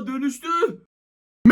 Aa dönüştü.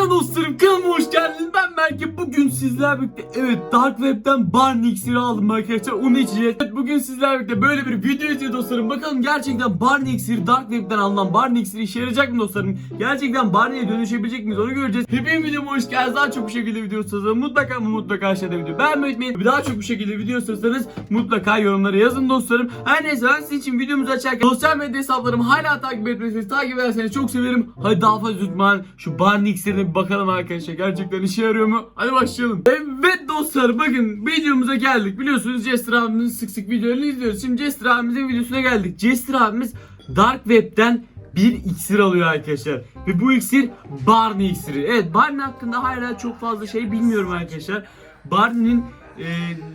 Merhaba dostlarım kanalıma hoş geldiniz. Ben Berke. Bugün sizlerle birlikte evet Dark Web'den Barney iksiri aldım arkadaşlar. Onu içeceğiz. Evet, bugün sizlerle birlikte böyle bir video izleyeceğiz dostlarım. Bakalım gerçekten Barney iksiri Dark Web'den alınan Barney iksiri işe yarayacak mı dostlarım? Gerçekten Barney'e dönüşebilecek miyiz onu göreceğiz. Hepiniz videoma hoş geldiniz. Daha çok bu şekilde video istiyorsanız mutlaka ama mutlaka aşağıda video beğenmeyi unutmayın. Daha çok bu şekilde video istiyorsanız mutlaka yorumlara yazın dostlarım. Her neyse ben sizin için videomuzu açarken sosyal medya hesaplarımı hala takip etmediyseniz takip ederseniz çok sevinirim. Hadi daha fazla tutmayın. Şu Barney iksirine bakalım arkadaşlar. Gerçekten işe yarıyor mu? Hadi başlayalım. Evet dostlar bakın videomuza geldik. Biliyorsunuz Jester abimizin sık sık videolarını izliyoruz. Şimdi Jester abimizin videosuna geldik. Jester abimiz Dark Web'den bir iksir alıyor arkadaşlar. Ve bu iksir Barney iksiri. Evet Barney hakkında hala çok fazla şey bilmiyorum arkadaşlar. Barney'nin e,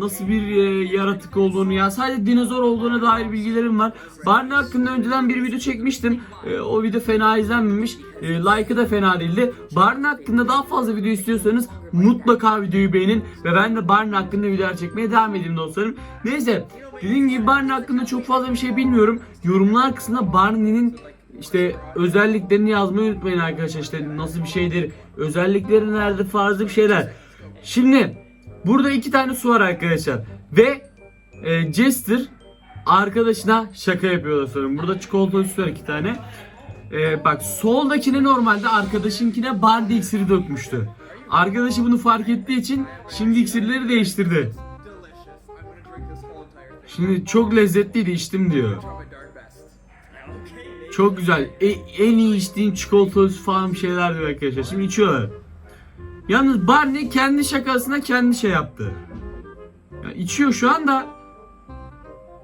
nasıl bir e, yaratık olduğunu ya sadece dinozor olduğuna dair bilgilerim var. Barney hakkında önceden bir video çekmiştim. E, o video fena izlenmemiş. E, like'ı da fena değildi. Barney hakkında daha fazla video istiyorsanız mutlaka videoyu beğenin ve ben de Barney hakkında videolar çekmeye devam edeyim dostlarım. Neyse dediğim gibi Barney hakkında çok fazla bir şey bilmiyorum. Yorumlar kısmında Barney'nin işte özelliklerini yazmayı unutmayın arkadaşlar. İşte nasıl bir şeydir, özellikleri nerede farzı bir şeyler. Şimdi burada iki tane su var arkadaşlar ve e, Jester arkadaşına şaka yapıyorlar sanırım. Burada çikolatalı su var iki tane. E, bak soldakine normalde arkadaşınkine Barney iksiri dökmüştü. Arkadaşı bunu fark ettiği için şimdi iksirleri değiştirdi. Şimdi çok lezzetliydi içtim diyor. Çok güzel. E- en iyi içtiğim çikolatalı su falan bir şeyler diyor arkadaşlar. Şimdi içiyorlar. Yalnız Barney kendi şakasına kendi şey yaptı. Ya içiyor şu anda.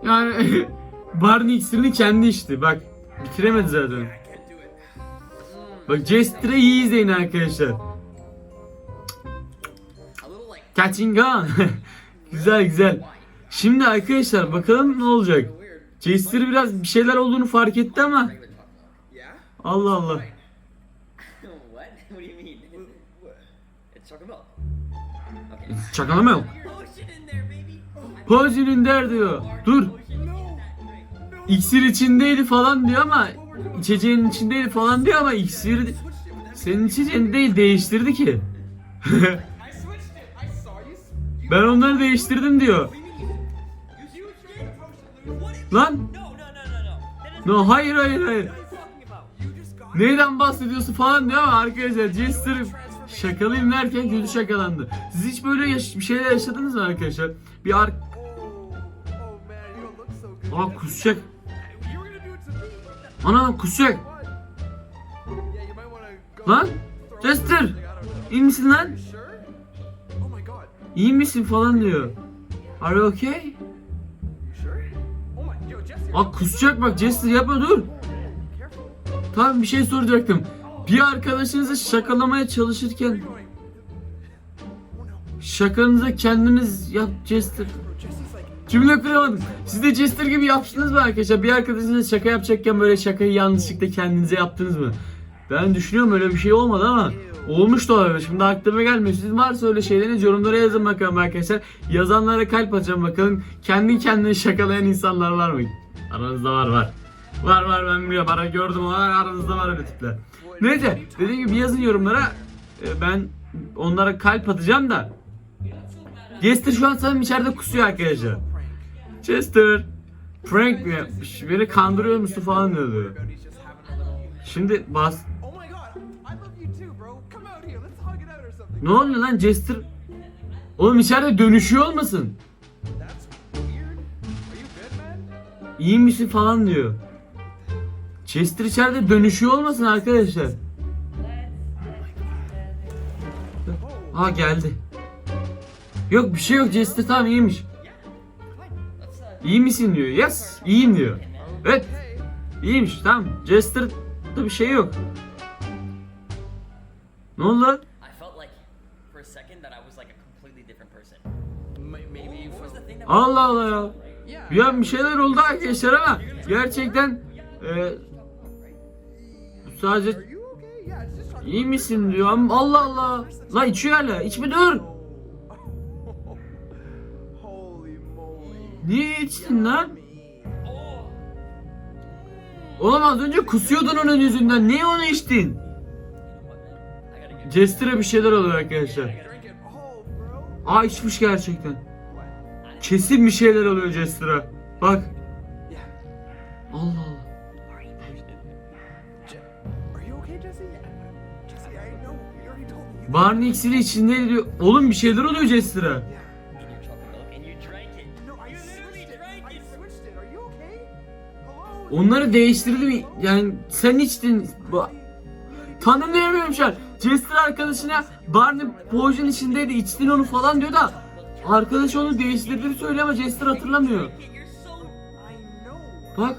Yani Barney iksirini kendi içti. Bak bitiremedi zaten. Bak Jester'ı iyi izleyin arkadaşlar. Catching gun. güzel güzel. Şimdi arkadaşlar bakalım ne olacak. Jester biraz bir şeyler olduğunu fark etti ama? Allah Allah. Baby. Potion'in der diyor. Dur. İksir içindeydi falan diyor ama içeceğin içindeydi falan diyor ama iksir senin içeceğin değil değiştirdi ki. Ben onları değiştirdim diyor. Lan No, hayır hayır hayır. Neyden bahsediyorsun falan diyor ama arkadaşlar Jester şakalıyım derken kötü şakalandı. Siz hiç böyle yaş- bir şeyler yaşadınız mı arkadaşlar? Bir ar... Aa kusacak. Ana kusacak. Lan know. iyi misin lan? İyi misin falan diyor. Are you okay? Aa kusacak bak Jester yapma dur. Tamam bir şey soracaktım. Bir arkadaşınızı şakalamaya çalışırken şakanıza kendiniz yap Jester. Cümle kuramadım. Siz de Jester gibi yaptınız mı arkadaşlar? Bir arkadaşınıza şaka yapacakken böyle şakayı yanlışlıkla kendinize yaptınız mı? Ben düşünüyorum öyle bir şey olmadı ama olmuş da olabilir. Şimdi aklıma gelmiyor. Siz varsa öyle şeyleriniz yorumlara yazın bakalım arkadaşlar. Yazanlara kalp atacağım bakalım. Kendi kendini şakalayan insanlar var mı? Aranızda var var. Var var ben biliyorum. Ara gördüm ama aranızda var öyle tipler. Neyse dediğim gibi yazın yorumlara. Ee, Ben onlara kalp atacağım da. Jester şu an sanırım içeride kusuyor arkadaşlar. Chester prank mi yapmış? Beni kandırıyor musun falan diyordu. Şimdi bas. Ne oluyor lan Jester? Oğlum içeride dönüşüyor olmasın? İyi misin falan diyor. Chester içeride dönüşüyor olmasın arkadaşlar? Ha geldi. Yok bir şey yok Jester tamam iyiymiş. İyi misin diyor. Yes iyiyim diyor. Evet iyiymiş tamam. Jester'da bir şey yok. Ne oldu lan? Allah Allah ya. Bir an bir şeyler oldu arkadaşlar ama gerçekten e, sadece iyi misin diyor Allah Allah. La içiyor hala. İçme dur. Niye içtin lan? Oğlum az önce kusuyordun onun yüzünden. Niye onu içtin? Jester'a bir şeyler oluyor arkadaşlar. Aa içmiş gerçekten. Kesin bir şeyler oluyor Jester'a. Bak. Allah Allah. Barney iksiri içinde diyor. Oğlum bir şeyler oluyor Jester'a. Onları değiştirdim. Yani sen içtin. Bu- Tanımlayamıyorum şu an. Jester arkadaşına Barney poğaçın içindeydi içtin onu falan diyor da Arkadaş onu değiştirdiğini söylüyor ama Jester hatırlamıyor. Bak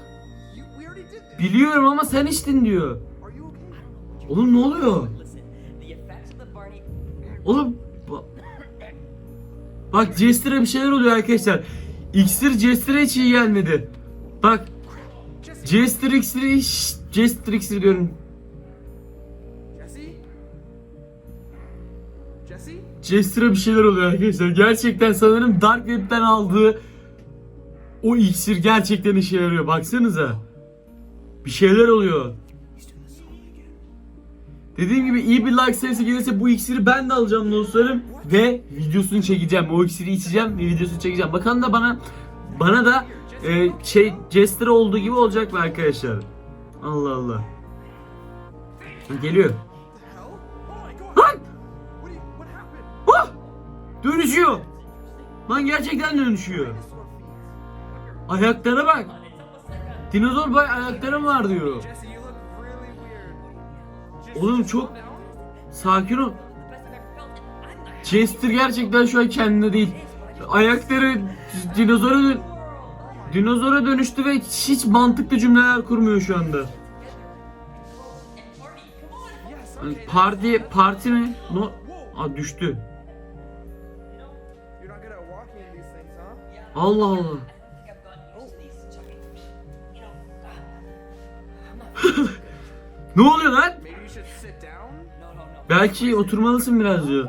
biliyorum ama sen içtin diyor. Oğlum ne oluyor? Oğlum ba- Bak Jester'a bir şeyler oluyor arkadaşlar. İksir Jester'a hiç iyi gelmedi. Bak. Jester iksiri Şşt, Jester iksiri diyorum. Jester'a bir şeyler oluyor arkadaşlar. Gerçekten sanırım Dark Web'den aldığı o iksir gerçekten işe yarıyor. Baksanıza. Bir şeyler oluyor. Dediğim gibi iyi bir like sayısı gelirse bu iksiri ben de alacağım dostlarım ve videosunu çekeceğim. O iksiri içeceğim ve videosunu çekeceğim. Bakalım da bana bana da e, şey Jester olduğu gibi olacak mı arkadaşlar? Allah Allah. Geliyor. Oh. Lan! Ah! Dönüşüyor. Lan gerçekten dönüşüyor. Ayaklara bak. Dinozor bay ayaklarım var diyor. Oğlum çok-. Sakin ol. Chester gerçekten şu an kendine değil. Ayakları dinozora dön- dinozora dönüştü ve hiç mantıklı cümleler kurmuyor şu anda. Hani parti parti mi? No. Aa düştü. Allah Allah. I think I've Belki oturmalısın biraz diyor.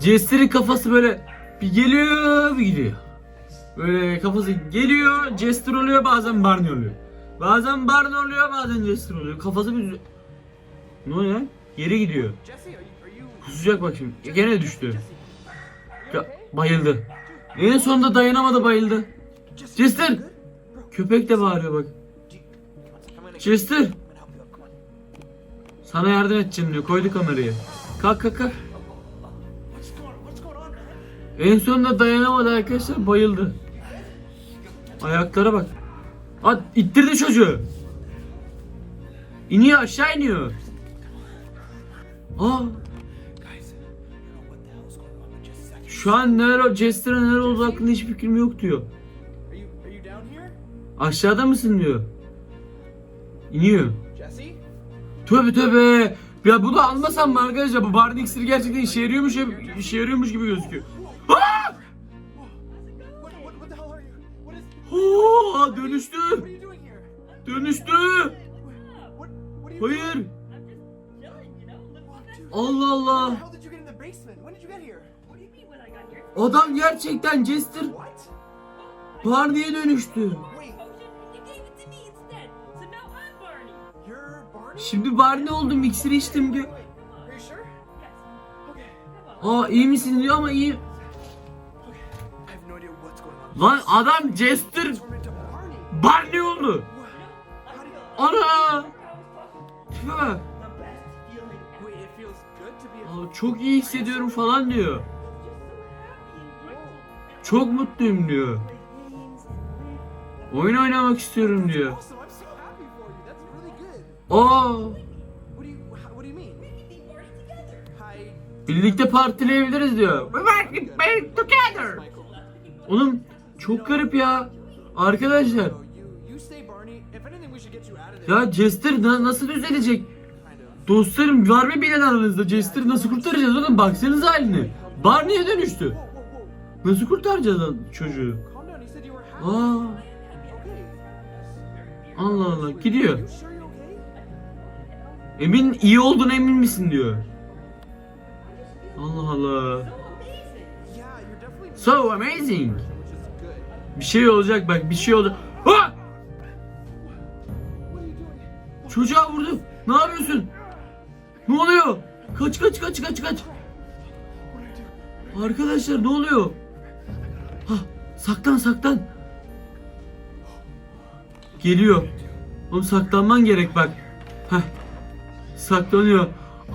Jester'in kafası böyle bir geliyor bir gidiyor. Böyle kafası geliyor, Jester oluyor bazen Barney oluyor. Bazen Barney oluyor bazen Jester oluyor. Kafası bir... Ne oluyor lan? Geri gidiyor. Kusacak bak şimdi. Gene düştü. Ya, bayıldı. En sonunda dayanamadı bayıldı. Bro, Köpek de bağırıyor bak. do Sana yardım edeceğim diyor. Koydu kamerayı. Kalk kalk kalk. En sonunda dayanamadı arkadaşlar bayıldı. Ayaklara bak. At ittirdi çocuğu. İniyor aşağı iniyor. Aa şu an neler Jester'a neler olduğu hakkında hiçbir fikrim yok diyor. Aşağıda mısın diyor. İniyor. Tövbe tövbe. Ya bunu almasam mı arkadaşlar? Bu Barney iksiri gerçekten işe yarıyormuş, işe yarıyormuş gibi gözüküyor. Aa! İs... Oo, dönüştü. Dönüştü. Hayır. doing? I'm just chilling, you know, living are you sure? Yes. Okay, Come on. Aa iyi misin diyor ama iyi. Lan adam Jester Barney. Oldu. Ana. Aa, çok iyi hissediyorum falan diyor. Çok mutluyum diyor. Oyun oynamak istiyorum diyor. Hi. birlikte partileyebiliriz diyor. Michael. Oğlum çok garip ya. Arkadaşlar ya Jester na- nasıl düzelecek? Dostlarım var mı bilen aranızda Jester'ı nasıl kurtaracağız oğlum baksanıza haline. Barney'e dönüştü. Nasıl kurtaracağız çocuğu? Aa. Allah Allah gidiyor. Emin iyi olduğuna emin misin diyor. Allah Allah. So amazing. Bir şey olacak bak bir şey olacak. Ha! Çocuğa vurdu. Ne yapıyorsun? Ne oluyor? Kaç kaç kaç kaç kaç. Arkadaşlar ne oluyor? Ha, saklan saklan. Geliyor. Oğlum saklanman gerek bak. Heh. Saklanıyor.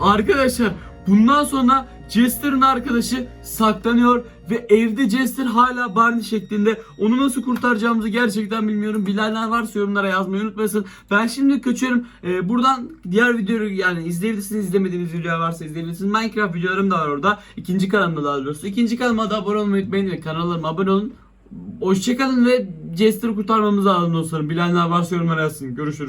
Arkadaşlar bundan sonra Jester'ın arkadaşı saklanıyor ve evde Jester hala Barney şeklinde. Onu nasıl kurtaracağımızı gerçekten bilmiyorum. Bilenler varsa yorumlara yazmayı unutmasın. Ben şimdi kaçıyorum. Ee, buradan diğer videoyu yani izleyebilirsiniz. izlemediğiniz videolar varsa izleyebilirsiniz. Minecraft videolarım da var orada. İkinci kanalımda daha doğrusu. İkinci kanalıma da abone olmayı unutmayın ve kanalıma abone olun. Hoşçakalın ve Jester'ı kurtarmamız lazım dostlarım. Bilenler varsa yorumlara yazsın. Görüşürüz.